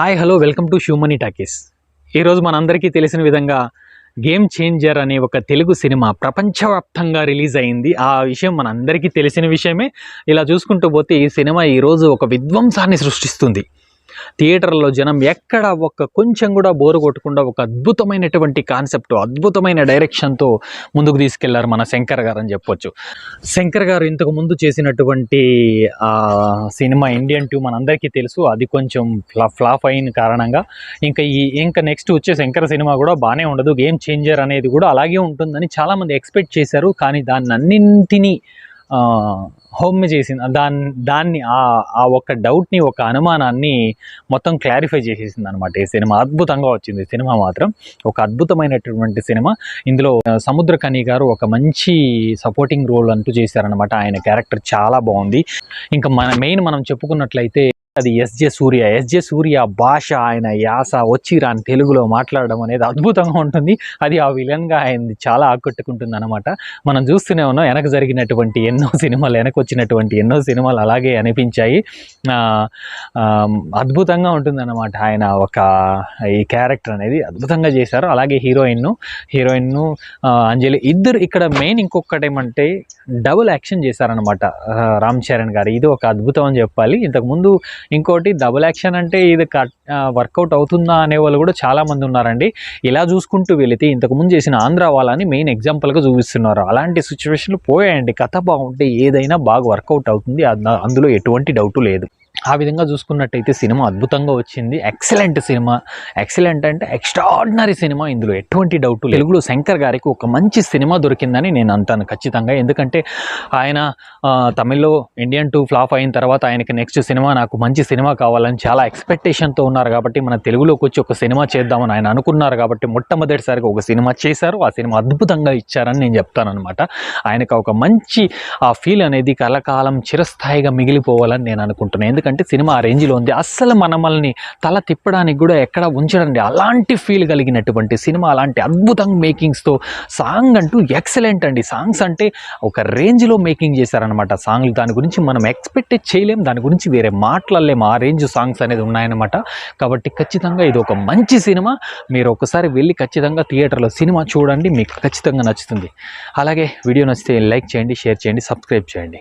Hi hello welcome to humane talkies ఈరోజు మనందరికీ తెలిసిన విధంగా గేమ్ చేంజర్ అనే ఒక తెలుగు సినిమా ప్రపంచవ్యాప్తంగా రిలీజ్ అయింది. ఆ విషయం మనందరికీ తెలిసిన విషయమే. ఇలా చూసుకుంటూ పోతే ఈ సినిమా ఈరోజు ఒక విధ్వంసాన్ని సృష్టిస్తుంది. థియేటర్లో జనం ఎక్కడ ఒక కొంచెం కూడా బోరు కొట్టకుండా ఒక అద్భుతమైనటువంటి కాన్సెప్ట్ అద్భుతమైన డైరెక్షన్తో ముందుకు తీసుకెళ్ళారు మన శంకర్ గారు అని చెప్పొచ్చు. శంకర్ గారు ఇంతకు ముందు చేసినటువంటి సినిమా ఇండియన్ టూ మనందరికీ తెలుసు. అది కొంచెం ఫ్లా ఫ్లాప్ అయిన కారణంగా ఇంకా ఈ ఇంకా నెక్స్ట్ వచ్చే శంకర్ సినిమా కూడా బాగానే ఉండదు. గేమ్ చేంజర్ అనేది కూడా అలాగే ఉంటుందని చాలామంది ఎక్స్పెక్ట్ చేశారు. కానీ దాన్ని అన్నింటినీ హోమ్ చేసింది దాన్ని దాన్ని ఆ ఆ ఒక్క డౌట్ని ఒక అనుమానాన్ని మొత్తం క్లారిఫై చేసేసింది అనమాట ఈ సినిమా. అద్భుతంగా వచ్చింది సినిమా మాత్రం. ఒక అద్భుతమైనటువంటి సినిమా. ఇందులో సముద్రకని గారు ఒక మంచి సపోర్టింగ్ రోల్ అంటూ చేశారనమాట ఆయన క్యారెక్టర్ చాలా బాగుంది. ఇంకా మన మెయిన్ మనం చెప్పుకున్నట్లయితే అది ఎస్జే సూర్య. ఎస్జే సూర్య భాష ఆయన యాస వచ్చి రాని తెలుగులో మాట్లాడడం అనేది అద్భుతంగా ఉంటుంది. అది ఆ విలన్గా ఆయనది చాలా ఆకట్టుకుంటుంది అనమాట మనం చూస్తూనే ఉన్నాం వెనక జరిగినటువంటి ఎన్నో సినిమాలు వెనక వచ్చినటువంటి ఎన్నో సినిమాలు అలాగే అనిపించాయి. అద్భుతంగా ఉంటుందన్నమాట ఆయన ఒక ఈ క్యారెక్టర్ అనేది అద్భుతంగా చేశారు. అలాగే హీరోయిన్ హీరోయిన్ను అంజలి ఇద్దరు ఇక్కడ మెయిన్ ఇంకొకటి ఏమంటే డబుల్ యాక్షన్ చేశారనమాట రామ్ చరణ్ గారు. ఇది ఒక అద్భుతం అని చెప్పాలి. ఇంతకుముందు ఇంకోటి డబుల్ యాక్షన్ అంటే ఇది కట్ వర్కౌట్ అవుతుందా అనే వాళ్ళు కూడా చాలామంది ఉన్నారండి. ఇలా చూసుకుంటూ వెళితే ఇంతకుముందు చేసిన ఆంధ్ర వాళ్ళని మెయిన్ ఎగ్జాంపుల్గా చూపిస్తున్నారు. అలాంటి సిచ్యువేషన్లు పోయాయండి. కథ బాగుంటే ఏదైనా బాగా వర్కౌట్ అవుతుంది. అందులో ఎటువంటి డౌట్ లేదు. ఆ విధంగా చూసుకున్నట్టయితే సినిమా అద్భుతంగా వచ్చింది. ఎక్సలెంట్ సినిమా. ఎక్సలెంట్ అంటే ఎక్స్ట్రాడినరీ సినిమా ఇందులో. ఎటువంటి డౌట్ తెలుగులో శంకర్ గారికి ఒక మంచి సినిమా దొరికిందని నేను అంటాను ఖచ్చితంగా. ఎందుకంటే ఆయన తమిళ్ళో ఇండియన్ టూ ఫ్లాప్ అయిన తర్వాత ఆయనకి నెక్స్ట్ సినిమా నాకు మంచి సినిమా కావాలని చాలా ఎక్స్పెక్టేషన్తో ఉన్నారు కాబట్టి మన తెలుగులోకి వచ్చి ఒక సినిమా చేద్దామని ఆయన అనుకున్నారు కాబట్టి మొట్టమొదటిసారిగా ఒక సినిమా చేశారు. ఆ సినిమా అద్భుతంగా ఇచ్చారని నేను చెప్తాను అనమాట ఆయనకు ఒక మంచి ఆ ఫీల్ అనేది కలకాలం చిరస్థాయిగా మిగిలిపోవాలని నేను అనుకుంటున్నాను. ఎందుకంటే సినిమా ఆ రేంజ్లో ఉంది. అస్సలు మనమల్ని తల తిప్పడానికి కూడా ఎక్కడ ఉంచడండి. అలాంటి ఫీల్ కలిగినటువంటి సినిమా అలాంటి అద్భుతంగా మేకింగ్స్తో సాంగ్ అంటూ ఎక్సలెంట్ అండి. సాంగ్స్ అంటే ఒక రేంజ్లో మేకింగ్ చేశారనమాట సాంగ్లు. దాని గురించి మనం ఎక్స్పెక్ట్ చేయలేం. దాని గురించి వేరే మాట్లాడలేము ఆ రేంజ్ సాంగ్స్ అనేది ఉన్నాయన్నమాట. కాబట్టి ఖచ్చితంగా ఇది ఒక మంచి సినిమా. మీరు ఒకసారి వెళ్ళి ఖచ్చితంగా థియేటర్లో సినిమా చూడండి. మీకు ఖచ్చితంగా నచ్చుతుంది. అలాగే వీడియో నచ్చితే లైక్ చేయండి షేర్ చేయండి సబ్స్క్రైబ్ చేయండి.